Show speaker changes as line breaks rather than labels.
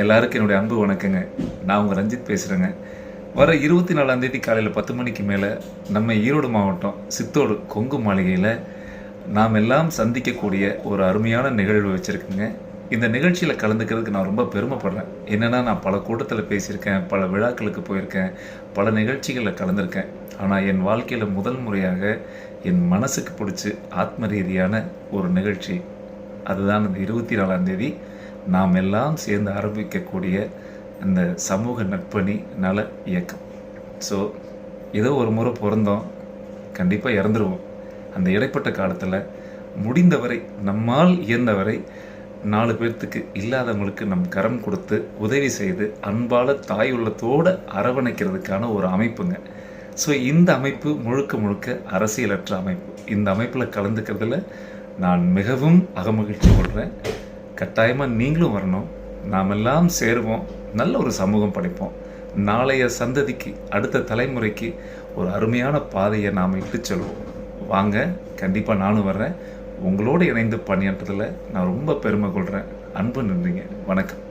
எல்லாருக்கும் என்னுடைய அன்பு வணக்கங்க. நான் உங்கள் ரஞ்சித் பேசுகிறேங்க வர இருபத்தி நாலாந்தேதி காலையில் பத்து மணிக்கு மேலே நம்ம ஈரோடு மாவட்டம் சித்தோடு கொங்கு மாளிகையில் நாம் எல்லாம் சந்திக்கக்கூடிய ஒரு அருமையான நிகழ்வு வச்சுருக்குங்க. இந்த நிகழ்ச்சியில் கலந்துக்கிறதுக்கு நான் ரொம்ப பெருமைப்படுறேன். என்னென்னா நான் பல கூட்டத்தில் பேசியிருக்கேன் பல விழாக்களுக்கு போயிருக்கேன் பல நிகழ்ச்சிகளில் கலந்துருக்கேன். ஆனால் என் வாழ்க்கையில் முதல் முறையாக என் மனசுக்கு பிடிச்சி ஆத்ம ரீதியான ஒரு நிகழ்ச்சி. அதுதான் இந்த இருபத்தி நாலாம் தேதி. நாம் எல்லாம் சேர்ந்து ஆரம்பிக்கக்கூடிய இந்த சமூக நட்பணி நல இயக்கம். ஸோ ஏதோ ஒரு முறை பிறந்தோம். கண்டிப்பாக இறந்துருவோம். அந்த இடைப்பட்ட காலத்தில் முடிந்தவரை நம்மால் இயந்தவரை நாலு பேர்த்துக்கு இல்லாதவங்களுக்கு நம் கரம் கொடுத்து உதவி செய்து அன்பால் தாய் உள்ளத்தோடு அரவணைக்கிறதுக்கான ஒரு அமைப்புங்க. ஸோ இந்த அமைப்பு முழுக்க முழுக்க அரசியலற்ற அமைப்பு. இந்த அமைப்பில் கலந்துக்கிறதுல நான் மிகவும் அகமகிழ்ச்சி கொள்கிறேன் கட்டாயமாக நீங்களும் வரணும். நாம் எல்லாம் சேருவோம். நல்ல ஒரு சமூகம் படைப்போம். நாளைய சந்ததிக்கு அடுத்த தலைமுறைக்கு ஒரு அருமையான பாதையை நாம் இட்டு செல்வோம். வாங்க கண்டிப்பாக நானும் வர்றேன். உங்களோடு இணைந்து பணியாற்றதில் நான் ரொம்ப பெருமை கொள்கிறேன் அன்பு நன்றிங்க. வணக்கம்.